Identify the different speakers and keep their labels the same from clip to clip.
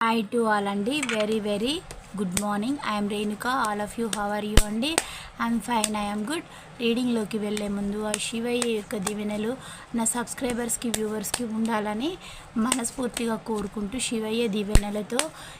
Speaker 1: Hi to all అండి. Very very good morning I'm Renuka all of you how are you అండి? I'm fine I'm good రీడింగ్లోకి వెళ్ళే ముందు ఆ శివయ్య యొక్క దీవెనలు నా సబ్స్క్రైబర్స్కి వ్యూవర్స్కి ఉండాలని మనస్ఫూర్తిగా కోరుకుంటూ శివయ్య దీవెనలతో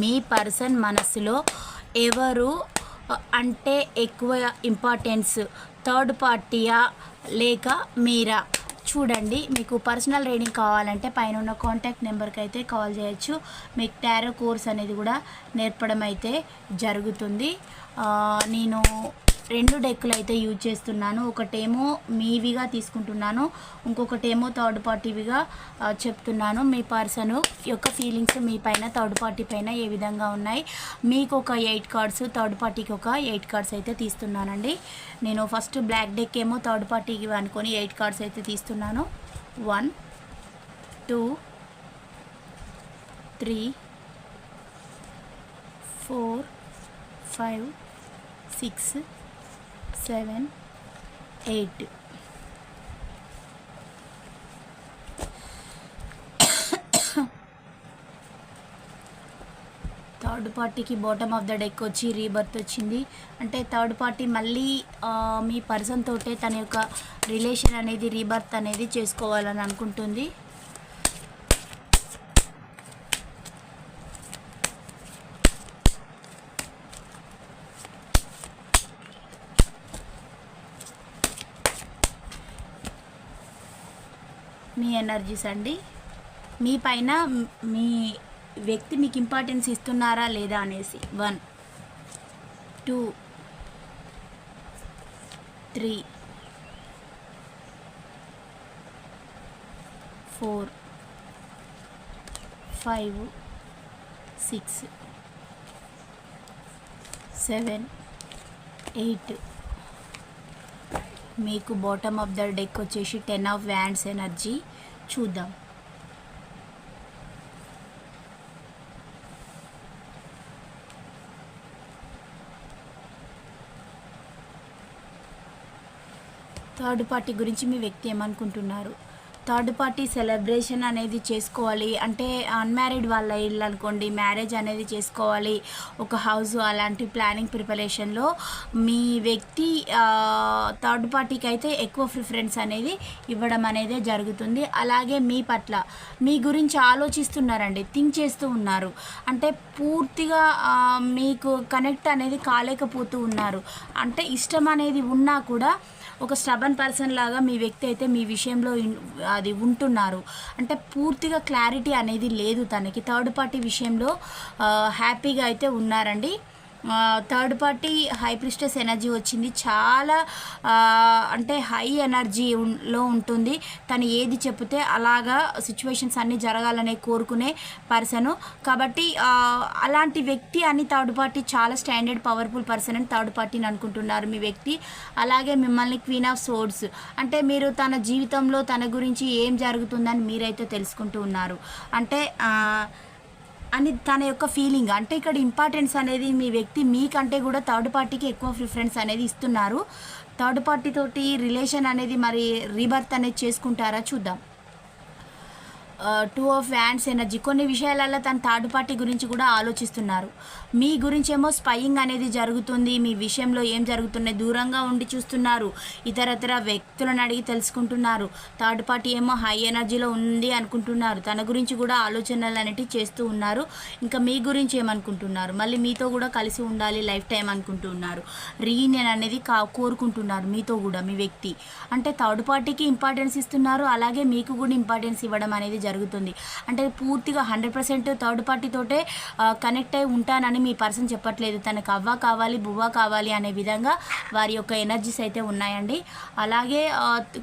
Speaker 1: మీ పర్సన్ మనసులో ఎవరు అంటే ఎక్కువ ఇంపార్టెన్స్ థర్డ్ పార్టీయా లేక మీరా? చూడండి మీకు పర్సనల్ రీడింగ్ కావాలంటే పైన ఉన్న కాంటాక్ట్ నెంబర్కి అయితే కాల్ చేయొచ్చు. మీకు టారో కోర్స్ అనేది కూడా నేర్పడం అయితే జరుగుతుంది నేను రెండు డెక్కులు అయితే యూజ్ చేస్తున్నాను. ఒకటేమో మీవిగా తీసుకుంటున్నాను. ఇంకొకటేమో థర్డ్ పార్టీవిగా చెప్తున్నాను. మీ పర్సన్ యొక్క ఫీలింగ్స్ మీ పైన థర్డ్ పార్టీ పైన ఏ విధంగా ఉన్నాయి? మీకు ఒక ఎయిట్ కార్డ్స్ థర్డ్ పార్టీకి ఒక ఎయిట్ కార్డ్స్ అయితే తీస్తున్నానండి. నేను ఫస్ట్ బ్లాక్ డెక్ ఏమో థర్డ్ పార్టీకి అనుకొని ఎయిట్ కార్డ్స్ అయితే తీస్తున్నాను. One two three four five six seven eight. Third పార్టీకి బాటమ్ ఆఫ్ ద డెక్ వచ్చి రీబర్త్ వచ్చింది. అంటే థర్డ్ పార్టీ మళ్ళీ మీ పర్సన్ తోటే తన యొక్క రిలేషన్ అనేది రీబర్త్ అనేది చేసుకోవాలని అనుకుంటుంది. ఎనర్జీస్ అండి. మీ పైన మీ వ్యక్తి మీకు ఇంపార్టెన్స్ ఇస్తున్నారా లేదా అనేసి. One two three four five six seven eight మీకు బాటమ్ ఆఫ్ ద డెక్ వచ్చేసి టెన్ ఆఫ్ వ్యాండ్స్ ఎనర్జీ చూద్దాం. థర్డ్ పార్టీ గురించి మీ వ్యక్తి ఏమనుకుంటున్నారు? థర్డ్ పార్టీ సెలబ్రేషన్ అనేది చేసుకోవాలి. అంటే అన్మ్యారీడ్ వాళ్ళ ఇల్లు అనుకోండి మ్యారేజ్ అనేది చేసుకోవాలి. ఒక హౌస్ అలాంటి ప్లానింగ్ ప్రిపరేషన్లో మీ వ్యక్తి థర్డ్ పార్టీకి అయితే ఎక్కువ ప్రిఫరెన్స్ అనేది ఇవ్వడం అనేది జరుగుతుంది. అలాగే మీ పట్ల మీ గురించి ఆలోచిస్తున్నారండి థింక్ చేస్తూ ఉన్నారు. అంటే పూర్తిగా మీకు కనెక్ట్ అనేది కాలేకపోతూ ఉన్నారు. అంటే ఇష్టం అనేది ఉన్నా కూడా ఒక స్టబన్ పర్సన్ లాగా మీ వ్యక్తి అయితే మీ విషయంలో అది ఉంటున్నారు. అంటే పూర్తిగా క్లారిటీ అనేది లేదు తనకి. థర్డ్ పార్టీ విషయంలో హ్యాపీగా అయితే ఉన్నారండి. Third party high priestess energy వచ్చింది. చాలా అంటే హై ఎనర్జీలో ఉంటుంది. తను ఏది చెప్తే అలాగా సిచ్యువేషన్స్ అన్నీ జరగాలనే కోరుకునే పర్సను కాబట్టి అలాంటి వ్యక్తి అని థర్డ్ పార్టీ చాలా స్టాండర్డ్ పవర్ఫుల్ పర్సన్ అని థర్డ్ పార్టీని అనుకుంటున్నారు మీ వ్యక్తి. అలాగే మిమ్మల్ని క్వీన్ ఆఫ్ సోర్స్ అంటే మీరు తన జీవితంలో తన గురించి ఏం జరుగుతుందని మీరైతే తెలుసుకుంటూ ఉన్నారు. అంటే అని తన యొక్క ఫీలింగ్ అంటే ఇక్కడ ఇంపార్టెన్స్ అనేది మీ వ్యక్తి మీకంటే కూడా థర్డ్ పార్టీకి ఎక్కువ ప్రిఫరెన్స్ అనేది ఇస్తున్నారు. థర్డ్ పార్టీ తోటి రిలేషన్ అనేది మరి రీబర్త్ అనేది చేసుకుంటారా? చూద్దాం. Two of wands energy. కొన్ని విషయాలలో తన థర్డ్ పార్టీ గురించి కూడా ఆలోచిస్తున్నారు. మీ గురించి ఏమో స్పయింగ్ అనేది జరుగుతుంది. మీ విషయంలో ఏం జరుగుతున్నాయి దూరంగా ఉండి చూస్తున్నారు. ఇతరతర వ్యక్తులను అడిగి తెలుసుకుంటున్నారు. థర్డ్ పార్టీ ఏమో హై ఎనర్జీలో ఉంది అనుకుంటున్నారు. తన గురించి కూడా ఆలోచనలు అనేటివి చేస్తూ ఉన్నారు. ఇంకా మీ గురించి ఏమనుకుంటున్నారు? మళ్ళీ మీతో కూడా కలిసి ఉండాలి లైఫ్ టైం అనుకుంటున్నారు. రీయూనియన్ అనేది కా కోరుకుంటున్నారు మీతో కూడా మీ వ్యక్తి. అంటే థర్డ్ పార్టీకి ఇంపార్టెన్స్ ఇస్తున్నారు. అలాగే మీకు కూడా ఇంపార్టెన్స్ ఇవ్వడం అనేది జరుగుతుంది. అంటే పూర్తిగా హండ్రెడ్ పర్సెంట్ థర్డ్ పార్టీతోటే కనెక్ట్ అయి ఉంటానని మీ పర్సన్ చెప్పట్లేదు. తనకు అవ్వ కావాలి బువ్వ కావాలి అనే విధంగా వారి యొక్క ఎనర్జీస్ అయితే ఉన్నాయండి. అలాగే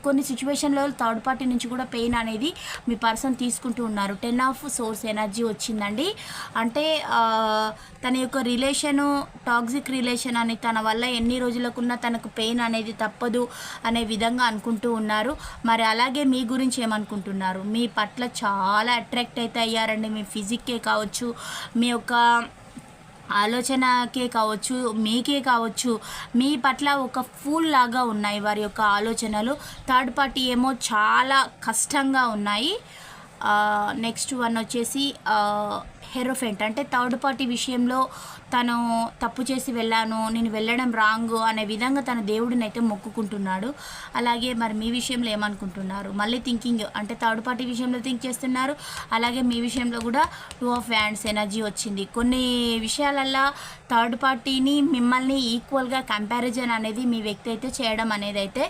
Speaker 1: కొన్ని సిచ్యువేషన్లో థర్డ్ పార్టీ నుంచి కూడా పెయిన్ అనేది మీ పర్సన్ తీసుకుంటూ ఉన్నారు. టెన్ ఆఫ్ సోర్స్ ఎనర్జీ వచ్చిందండి. అంటే తన యొక్క రిలేషను టాక్సిక్ రిలేషన్ అని తన వల్ల ఎన్ని రోజులకున్నా తనకు పెయిన్ అనేది తప్పదు అనే విధంగా అనుకుంటూ ఉన్నారు. మరి అలాగే మీ గురించి ఏమనుకుంటున్నారు? మీ పట్ల చాలా అట్రాక్ట్ అయితే అయ్యారండి. మీ ఫిజిక్కే కావచ్చు మీ యొక్క ఆలోచనకే కావచ్చు మీకే కావచ్చు మీ పట్ల ఒక ఫూల్ లాగా ఉన్నాయి వారి యొక్క ఆలోచనలు. థర్డ్ పార్టీ ఏమో చాలా కష్టంగా ఉన్నాయి. నెక్స్ట్ వన్ వచ్చేసి హెరోఫెంట్ అంటే థర్డ్ పార్టీ విషయంలో తను తప్పు చేసి వెళ్ళాను నేను వెళ్ళడం రాంగ్ అనే విధంగా తన దేవుడిని అయితే మొక్కుకుంటున్నాడు. అలాగే మరి మీ విషయంలో ఏమనుకుంటున్నారు? మళ్ళీ థింకింగ్ అంటే థర్డ్ పార్టీ విషయంలో థింక్ చేస్తున్నారు. అలాగే మీ విషయంలో కూడా టూ ఆఫ్ హ్యాండ్స్ ఎనర్జీ వచ్చింది. కొన్ని విషయాలల్లో థర్డ్ పార్టీని మిమ్మల్ని ఈక్వల్గా కంపారిజన్ అనేది మీ వ్యక్తి అయితే చేయడం అనేది అయితే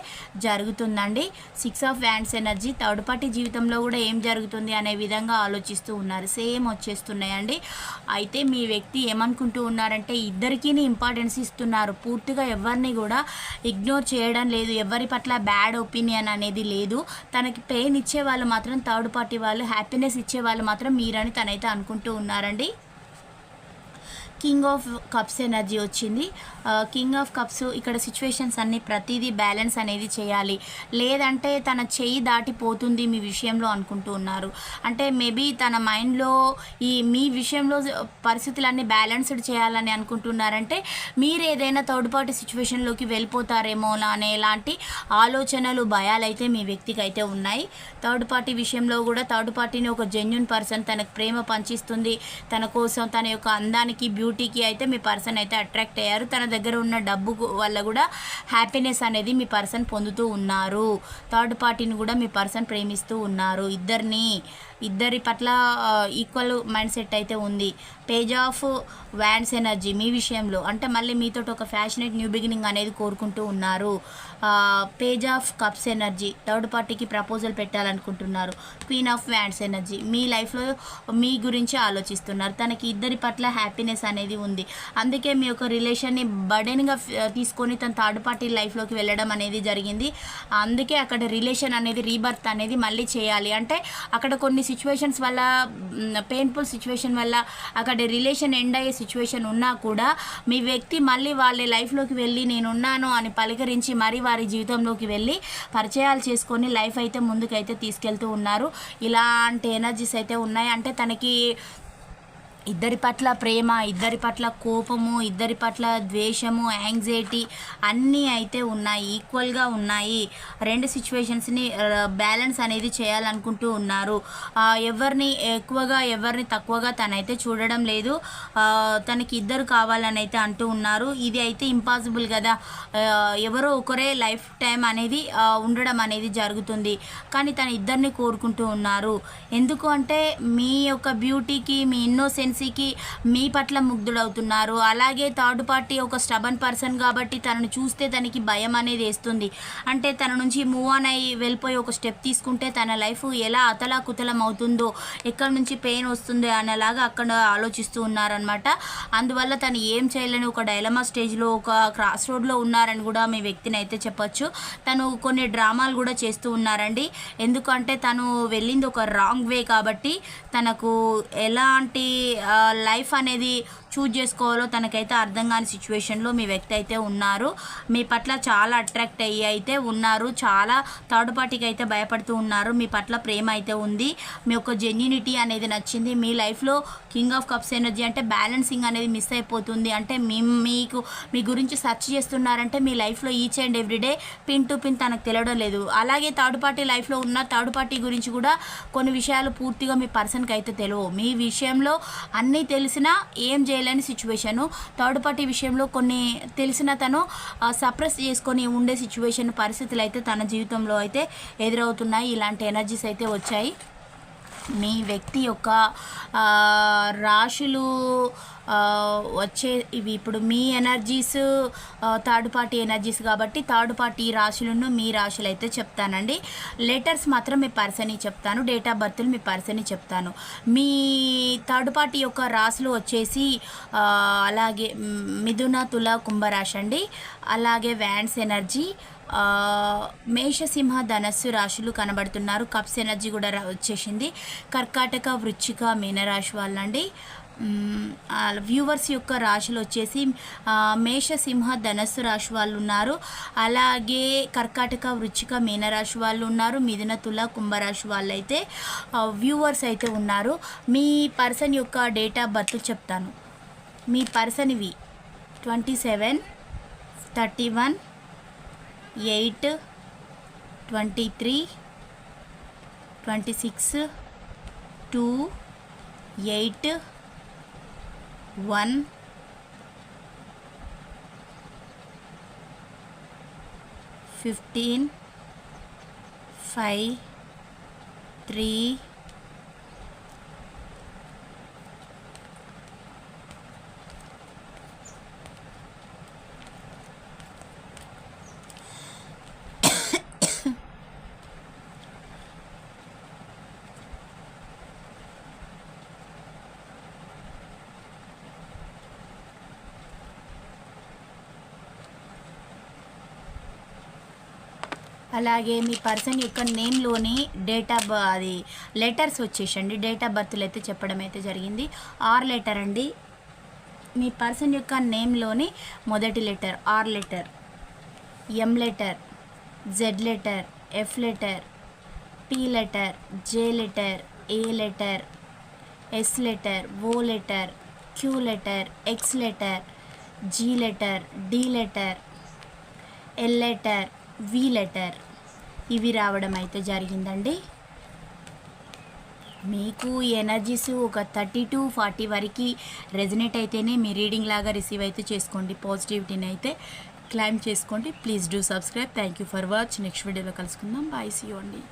Speaker 1: జరుగుతుందండి. Six of wands energy third party జీవితంలో కూడా ఏం జరుగుతుంది అనే విధంగా ఆలోచిస్తూ ఉన్నారు. సేమ్ ఉన్నాయండి. అయితే మీ వ్యక్తి ఏమనుకుంటూ ఉన్నారంటే ఇద్దరికీ ఇంపార్టెన్స్ ఇస్తున్నారు. పూర్తిగా ఎవరిని కూడా ఇగ్నోర్ చేయడం లేదు. ఎవరి పట్ల బ్యాడ్ ఒపీనియన్ అనేది లేదు. తనకి పెయిన్ ఇచ్చే వాళ్ళు మాత్రం థర్డ్ పార్టీ వాళ్ళు హ్యాపీనెస్ ఇచ్చే వాళ్ళు మాత్రం మీరని తనైతే అనుకుంటూ ఉన్నారండి. కింగ్ ఆఫ్ కప్స్ ఎనర్జీ వచ్చింది. కింగ్ ఆఫ్ కప్స్ ఇక్కడ సిచ్యువేషన్స్ అన్ని ప్రతిదీ బ్యాలెన్స్ అనేది చేయాలి. లేదంటే తన చెయ్యి దాటిపోతుంది మీ విషయంలో అనుకుంటూ ఉన్నారు. అంటే మేబీ తన మైండ్లో ఈ మీ విషయంలో పరిస్థితులన్నీ బ్యాలెన్స్డ్ చేయాలని అనుకుంటున్నారంటే మీరు ఏదైనా థర్డ్ పార్టీ సిచ్యువేషన్లోకి వెళ్ళిపోతారేమో అనే లాంటి ఆలోచనలు భయాలు అయితే మీ వ్యక్తికి అయితే ఉన్నాయి. థర్డ్ పార్టీ విషయంలో కూడా థర్డ్ పార్టీని ఒక జెన్యున్ పర్సన్ తనకు ప్రేమ పంచిస్తుంది. తన కోసం తన యొక్క అందానికి బ్యూటీ బ్యూటీకి అయితే మీ పర్సన్ అయితే అట్రాక్ట్ అయ్యారు. తన దగ్గర ఉన్న డబ్బు వల్ల కూడా హ్యాపీనెస్ అనేది మీ పర్సన్ పొందుతూ ఉన్నారు. థర్డ్ పార్టీని కూడా మీ పర్సన్ ప్రేమిస్తూ ఉన్నారు. ఇద్దరిని ఇద్దరి పట్ల ఈక్వల్ మైండ్ సెట్ అయితే ఉంది. పేజ్ ఆఫ్ వ్యాన్స్ ఎనర్జీ మీ విషయంలో అంటే మళ్ళీ మీతో ఒక ఫ్యాషనేట్ న్యూ బిగినింగ్ అనేది కోరుకుంటూ ఉన్నారు. Page of cups energy third పార్టీకి ప్రపోజల్ పెట్టాలనుకుంటున్నారు. క్వీన్ ఆఫ్ వ్యాండ్స్ ఎనర్జీ మీ లైఫ్లో మీ గురించి ఆలోచిస్తున్నారు. తనకి ఇద్దరి పట్ల హ్యాపీనెస్ అనేది ఉంది. అందుకే మీ యొక్క రిలేషన్ని బర్డెన్గా తీసుకొని తన థర్డ్ పార్టీ లైఫ్లోకి వెళ్ళడం అనేది జరిగింది. అందుకే అక్కడ రిలేషన్ అనేది రీబర్త్ అనేది మళ్ళీ చేయాలి. అంటే అక్కడ కొన్ని సిచ్యువేషన్స్ వల్ల పెయిన్ఫుల్ సిచ్యువేషన్ వల్ల అక్కడ రిలేషన్ ఎండ్ అయ్యే సిచ్యువేషన్ ఉన్నా కూడా మీ వ్యక్తి మళ్ళీ వాళ్ళ లైఫ్లోకి వెళ్ళి నేనున్నాను అని పలకరించి మరీ వారి జీవితంలోకి వెళ్ళి పరిచయాలు చేసుకొని లైఫ్ అయితే ముందుకైతే తీసుకెళ్తూ ఉన్నారు. ఇలాంటి ఎనర్జీస్ అయితే ఉన్నాయి. అంటే తనకి ఇద్దరి పట్ల ప్రేమ ఇద్దరి పట్ల కోపము ఇద్దరి పట్ల ద్వేషము యాంగ్జైటీ అన్నీ అయితే ఉన్నాయి ఈక్వల్గా ఉన్నాయి. రెండు సిచ్యువేషన్స్ని బ్యాలెన్స్ అనేది చేయాలనుకుంటూ ఉన్నారు. ఎవరిని ఎక్కువగా ఎవరిని తక్కువగా తనైతే చూడడం లేదు. తనకి ఇద్దరు కావాలని అయితే అంటూ ఉన్నారు. ఇది అయితే ఇంపాసిబుల్ కదా. ఎవరో ఒకరే లైఫ్ టైం అనేది ఉండడం అనేది జరుగుతుంది. కానీ తన ఇద్దరిని కోరుకుంటూ ఉన్నారు. ఎందుకు అంటే మీ యొక్క బ్యూటీకి మీ ఇన్నోసెన్సీకి మీ పట్ల ముగ్ధుడవుతున్నారు. అలాగే థర్డ్ పార్టీ ఒక స్టబన్ పర్సన్ కాబట్టి తనను చూస్తే తనకి భయం అనేది వేస్తుంది. అంటే తన నుంచి మూవ్ ఆన్ అయ్యి వెళ్ళిపోయి ఒక స్టెప్ తీసుకుంటే తన లైఫ్ ఎలా అతలాకుతలం అవుతుందో ఎక్కడి నుంచి పెయిన్ వస్తుంది అనేలాగా అక్కడ ఆలోచిస్తూ ఉన్నారనమాట అందువల్ల తను ఏం చేయలేని ఒక డైలమా స్టేజ్లో ఒక క్రాస్ రోడ్లో ఉన్నారని కూడా మీ వ్యక్తిని అయితే చెప్పచ్చు. తను కొన్ని డ్రామాలు కూడా చేస్తూ ఉన్నారండి. ఎందుకంటే తను వెళ్ళింది ఒక రాంగ్ వే కాబట్టి తనకు ఎలాంటి లైఫ్ అనేది చూజ్ చేసుకోవాలో తనకైతే అర్థం కాని సిచ్యువేషన్లో మీ వ్యక్తి అయితే ఉన్నారు. మీ పట్ల చాలా అట్రాక్ట్ అయ్యి అయితే ఉన్నారు. చాలా థర్డ్ పార్టీకి అయితే భయపడుతూ ఉన్నారు. మీ పట్ల ప్రేమ అయితే ఉంది. మీ యొక్క జెన్యునిటీ అనేది నచ్చింది. మీ లైఫ్లో కింగ్ ఆఫ్ కప్స్ ఎనర్జీ అంటే బ్యాలెన్సింగ్ అనేది మిస్ అయిపోతుంది. అంటే మీ మీకు మీ గురించి సెర్చ్ చేస్తున్నారంటే మీ లైఫ్లో each and everyday pin to pin తనకు తెలియడం లేదు. అలాగే థర్డ్ పార్టీ లైఫ్లో ఉన్న థర్డ్ పార్టీ గురించి కూడా కొన్ని విషయాలు పూర్తిగా మీ పర్సన్కి అయితే తెలియవు మీ విషయంలో అన్నీ తెలిసినా ఏం చేయలేదు చేయలేని సిచ్యువేషను థర్డ్ పార్టీ విషయంలో కొన్ని తెలిసిన తను సప్రెస్ చేసుకొని ఉండే సిచ్యువేషన్ పరిస్థితులు అయితే తన జీవితంలో అయితే ఎదురవుతున్నాయి. ఇలాంటి ఎనర్జీస్ అయితే వచ్చాయి. మీ వ్యక్తి యొక్క రాశులు వచ్చే ఇవి ఇప్పుడు మీ ఎనర్జీస్ థర్డ్ పార్టీ ఎనర్జీస్ కాబట్టి థర్డ్ పార్టీ రాశులను మీ రాశులు అయితే చెప్తానండి. లెటర్స్ మాత్రం మీ పర్సన్ చెప్తాను. డేట్ ఆఫ్ బర్త్లు మీ పర్సన్ చెప్తాను. మీ థర్డ్ పార్టీ యొక్క రాశులు వచ్చేసి అలాగే మిథున తుల కుంభరాశి అండి. అలాగే వ్యాన్స్ ఎనర్జీ మేషసింహ ధనస్సు రాశులు కనబడుతున్నారు. కప్స్ ఎనర్జీ కూడా వచ్చేసింది. కర్కాటక వృచ్చిక మీనరాశి వాళ్ళండి. వ్యూవర్స్ యొక్క రాశులు వచ్చేసి మేషసింహ ధనస్సు రాశి వాళ్ళు ఉన్నారు. అలాగే కర్కాటక వృచ్చిక మీనరాశి వాళ్ళు ఉన్నారు. మిథున తుల కుంభరాశి వాళ్ళు అయితే వ్యూవర్స్ అయితే ఉన్నారు. మీ పర్సన్ యొక్క డేట్ ఆఫ్ బర్త్ చెప్తాను. మీ పర్సన్ ఇవి twenty seven thirty one eight twenty three twenty six two eight one fifteen five three అలాగే మీ పర్సన్ యొక్క నేమ్లోని డేట్ ఆఫ్ అది లెటర్స్ వచ్చేసండి. డేట్ ఆఫ్ బర్త్లు అయితే చెప్పడం అయితే జరిగింది. ఆర్ లెటర్ అండి. మీ పర్సన్ యొక్క నేమ్లోని మొదటి letter R letter M letter Z letter F letter P letter J letter A letter S letter O letter Q letter X letter G letter D letter L letter V letter. ఇవి రావడం అయితే జరిగిందండి. మీకు energies ఒక thirty to forty వరకు resonate అయితేనే మీ reading లాగా రిసీవ్ అయితే చేసుకోండి. పాజిటివిటీని అయితే క్లైమ్ చేసుకోండి. Please do subscribe. Thank you for watch. Next వీడియోలో కలుసుకుందాం. బాయ్. సీ అండి.